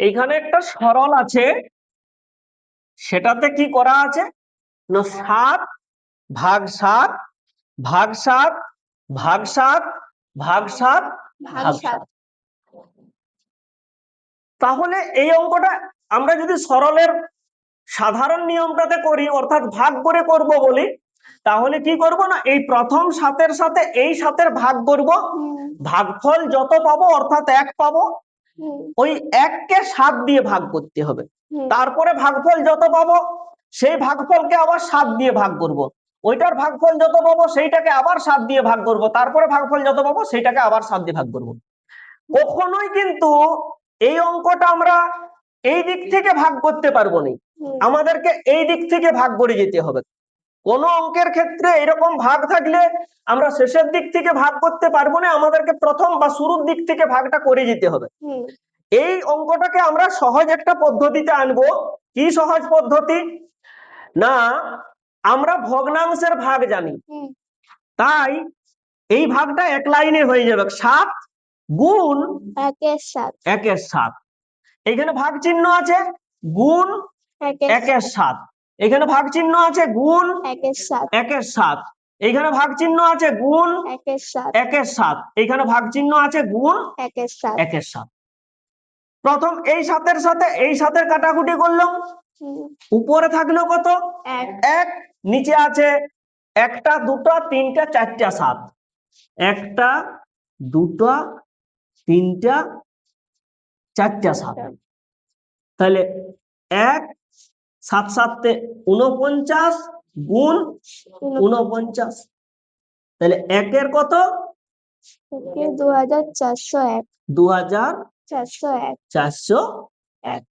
এইখানে একটা সরল আছে। সেটাতে কি করা আছে? না সাত ভাগ সাত ভাগ সাত ভাগ সাত ভাগ সাত ভাগ সাত। তাহলে এই অঙ্কটা আমরা যদি সরলের সাধারণ নিয়মটাতে করি অর্থাৎ ভাগ করে করব বলি তাহলে কি করব না এই প্রথম সাতের সাথে এই সাতের ভাগ করব। ভাগফল যত পাবো অর্থাৎ এক পাবো ওই এককে সাত দিয়ে ভাগ করতে হবে। তারপরে ভাগফল যত পাবো সেই ভাগফলকে আবার সাত দিয়ে ভাগ করব। ওইটার ভাগফল যত পাবো সেইটাকে আবার সাত দিয়ে ভাগ করব। তারপরে ভাগফল যত পাবো সেইটাকে আবার সাত দিয়ে ভাগ করব। কখনোই কিন্তু এই অঙ্কটা আমরা এই দিক থেকে ভাগ করতে পারব না। আমাদেরকে এই দিক থেকে ভাগ করে যেতে হবে। কোন অঙ্কের ক্ষেত্রে এরকম ভাগ থাকলে আমরা শেষের দিক থেকে ভাগ করতে পারব না আমাদেরকে প্রথম বা শুরুর দিক থেকে ভাগটা করে যেতে হবে। এই অঙ্কটাকে আমরা সহজ একটা পদ্ধতিতে আনব। কি সহজ পদ্ধতি? না আমরা ভগ্নাংশের ভাগ জানি। তাই এই ভাগটা এক লাইনে হয়ে যাবে। সাত গুণ একের সাত। একের সাত। এখানে ভাগ চিহ্ন আছে। গুণ একের একের সাত। এখানে ভাগ চিহ্ন আছে গুণ একের সাত। এখানে ভাগ চিহ্ন আছে গুণ একের সাত। এখানে ভাগ চিহ্ন আছে গুণ একের সাত। প্রথম এই সাতের সাথে এই সাতের কাটাকুটি করলাম হুম, উপরে থাকল কত? এক। এক। নিচে আছে একটা দুটো তিনটা চারটা সাত। একটা দুটো তিনটা চারটা সাত। তাহলে এক সাত সাতে উনপঞ্চাশ গুণ উনপঞ্চাশ তাহলে একের কত? দু হাজার চারশো এক। দু হাজার চারশো এক। চারশো এক।